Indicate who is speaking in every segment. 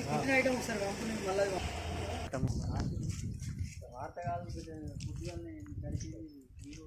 Speaker 1: Kitchen item ఒకసారి పంపుని మళ్ళీ వార్త కాదు ఫుడ్గానే కలిసి హీరో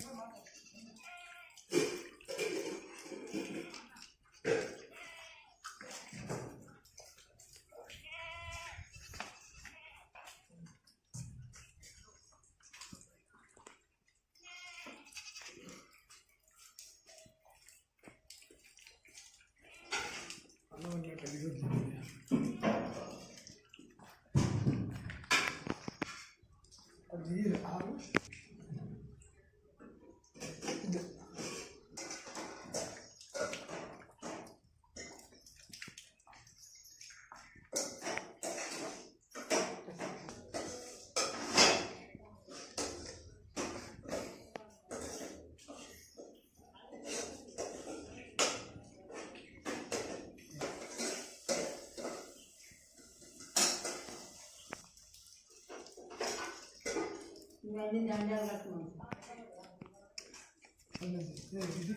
Speaker 2: ఇది.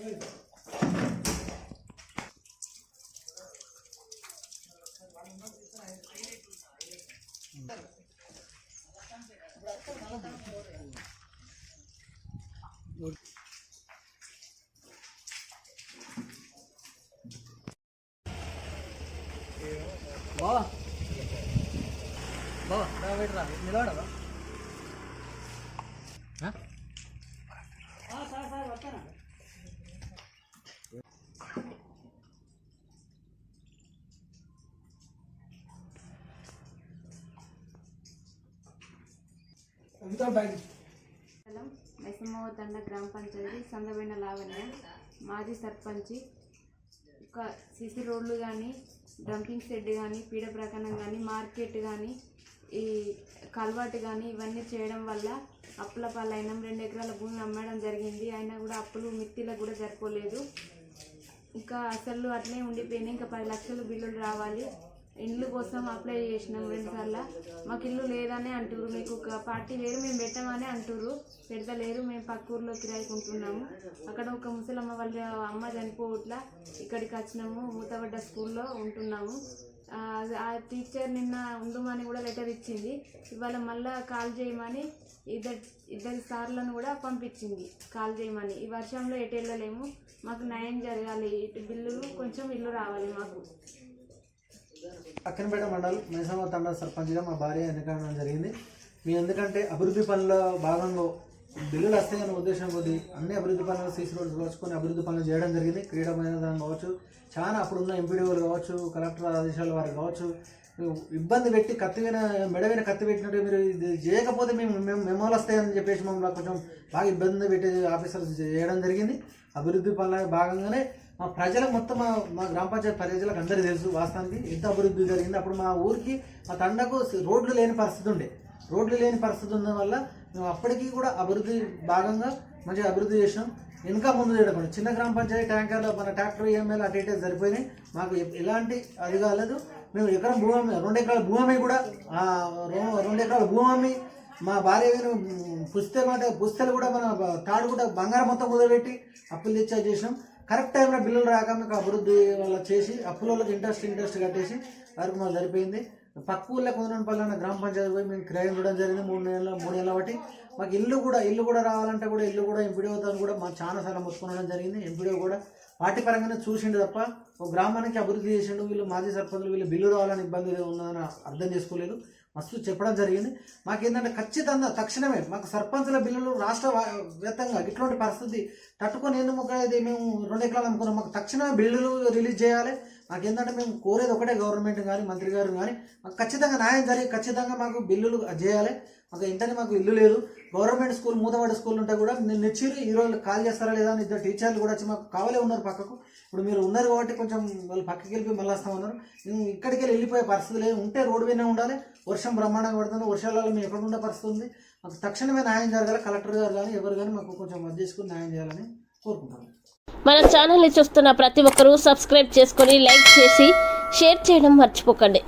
Speaker 2: ఏయ్.
Speaker 1: బావా బావా రా పెట్టరా నిలబడవా సార్ సార్
Speaker 3: గ్రామ పంచాయతీ సందబైన లావణ్య మాజీ సర్పంచి. ఒక సిసి రోడ్లు కానీ డంపింగ్ షెడ్ కానీ పీడ ప్రకరణం కానీ మార్కెట్ కానీ ఈ కల్వర్ట్ కానీ ఇవన్నీ చేయడం వల్ల అప్పుల పాలైనం రెండు ఎకరాల భూమి అమ్మడం జరిగింది. అయినా కూడా అప్పులు మిత్తిలకు కూడా సరిపోలేదు. ఇంకా అసలు అట్లే ఉండిపోయినాయి. ఇంకా పది లక్షలు బిల్లులు రావాలి. ఇండ్లు కోసం అప్లై చేసినాం రెండుసార్లు మాకు ఇల్లు లేదనే అంటారు మీకు ఒక పార్టీ వేరు మేము పెట్టామని అంటారు పెడతలేరు. మేము పక్క ఊర్లో కిరాయికి ఉంటున్నాము అక్కడ ఒక ముసలమ్మ వాళ్ళ అమ్మ చనిపోవట్ల ఇక్కడికి వచ్చినాము. మూతబడ్డ స్కూల్లో ఉంటున్నాము. ఆ, టీచర్ నిన్న ఉందమని కూడా లెటర్ ఇచ్చింది. ఇవాళ మళ్ళా కాల్ చేయమని ఇద్దరు ఇద్దరు సార్లను కూడా పంపించింది కాల్ చేయమని. ఈ వర్షంలో ఎటు వెళ్ళలేము. మాకు న్యాయం జరగాలి. ఇటు బిల్లులు కొంచెం ఇల్లు రావాలి మాకు.
Speaker 4: అక్కనపేట మండల్ మైసమ్మ తండ సర్పంచ్గా మా భార్య ఎన్నికడం జరిగింది. మీ ఎందుకంటే అభివృద్ధి పనుల భాగంలో బిల్లులు వస్తాయన్న ఉద్దేశం కొద్ది అన్ని అభివృద్ధి పనులు సీసీ రోడ్లు కలుసుకొని అభివృద్ధి పనులు చేయడం జరిగింది. క్రీడా మైదానం కావచ్చు చాలా అప్పుడున్న ఎంపీడీఓలు కావచ్చు కలెక్టర్ ఆదేశాల వారు కావచ్చు ఇబ్బంది పెట్టి కత్తివైన మెడవైన కత్తి పెట్టినట్టు మీరు ఇది చేయకపోతే మేము మేము మెమోలు వస్తాయని చెప్పేసి మమ్మల్ని కొంచెం బాగా ఇబ్బంది పెట్టి ఆఫీసర్స్ చేయడం జరిగింది. అభివృద్ధి పనుల భాగంగానే మా ప్రజలకు మొత్తం మా మా గ్రామ పంచాయతీ ప్రజలకు అందరికీ తెలుసు వాస్తవానికి ఎంత అభివృద్ధి జరిగింది. అప్పుడు మా ఊరికి మా తండకు రోడ్లు లేని పరిస్థితి ఉండే. రోడ్లు లేని పరిస్థితి ఉండడం వల్ల మేము అప్పటికీ కూడా అభివృద్ధి భాగంగా మంచిగా అభివృద్ధి చేసినాం. ఇంకా ముందు చేయడం చిన్న గ్రామ పంచాయతీ ట్యాంకర్లో మన ట్రాక్టర్ ఈఎంఐలు అటు ఇటే సరిపోయినాయి. మాకు ఎలాంటి అది కాలేదు. మేము ఎకరం భూమి రెండు ఎకరాల భూమి కూడా రెండు ఎకరాల భూమి మా భార్య గారు పుస్తె మాట పుస్తలు కూడా మన తాడు కూడా బంగారం మొత్తం కుదరబెట్టి అప్పులు తెచ్చా చేసినాం. కరెక్ట్ టైంలో బిల్లులు రాక మీకు అభివృద్ధి వల్ల చేసి అప్పులలోకి ఇంట్రెస్ట్ ఇంట్రెస్ట్ కట్టేసి వరకు మాకు సరిపోయింది. పక్క ఊళ్ళో కొందనపల్లి అన్న గ్రామ పంచాయతీ పోయి మేము క్రయం చూడడం జరిగింది. మూడు నెలల మూడు నెలల బట్టి మాకు ఇల్లు కూడా ఇల్లు కూడా రావాలంటే కూడా ఇల్లు కూడా ఎంపీడీఓతో కూడా మాకు చాలా సార్లు మొత్తుకోవడం జరిగింది. ఎంపీడీఓ కూడా పార్టీ పరంగానే చూసిండు తప్ప ఒక గ్రామానికి అభివృద్ధి చేసిండు. వీళ్ళు మాజీ సర్పంచులు వీళ్ళు బిల్లు రావాలని ఇబ్బంది ఉన్నదని అర్థం చేసుకోలేదు. మస్తు చెప్పడం జరిగింది. మాకేంటంటే ఖచ్చితంగా తక్షణమే మాకు సర్పంచుల బిల్లులు రాష్ట్ర వ్యాప్తంగా ఇట్లాంటి పరిస్థితి తట్టుకొని ఎందుకు ఒక మేము రెండు ఎకరాలు అనుకున్నాం మాకు తక్షణమే బిల్లులు రిలీజ్ చేయాలి. మాకేంటంటే మేము కోరేది ఒకటే గవర్నమెంట్ కానీ మంత్రి గారు కానీ మాకు ఖచ్చితంగా న్యాయం జరిగి ఖచ్చితంగా మాకు బిల్లులు చేయాలి. మాకు ఇంటనే మాకు ఇల్లు లేదు. గవర్నమెంట్ స్కూల్ మూతవాడి స్కూల్ ఉంటే కూడా నేను నిచ్చిరు ఈ రోజు కాల్ చేస్తారా లేదా అని ఇద్దరు టీచర్లు కూడా వచ్చి మాకు కావాలే ఉన్నారు పక్కకు. ఇప్పుడు మీరు ఉన్నారు కాబట్టి కొంచెం వాళ్ళు పక్కకి వెళ్ళిపోయి మళ్ళీ వస్తామన్నారు. మేము ఇక్కడికి వెళ్ళి వెళ్ళిపోయే పరిస్థితి లేదు. ఉంటే రోడ్డు మీద ఉండాలి. వర్షం బ్రహ్మాండంగా పడుతుంది. వర్షాలలో మేము ఎక్కడ ఉండే పరిస్థితి ఉంది మాకు తక్షణమే న్యాయం జరగాలి కలెక్టర్ గారు కానీ ఎవరు కానీ మాకు కొంచెం మద్దతు చేసుకుని న్యాయం చేయాలని కోరుకుంటాను
Speaker 5: మన ఛానల్ని చూస్తున్న ప్రతి ఒక్కరూ సబ్స్క్రైబ్ చేసుకొని లైక్ చేసి షేర్ చేయడం మర్చిపోకండి.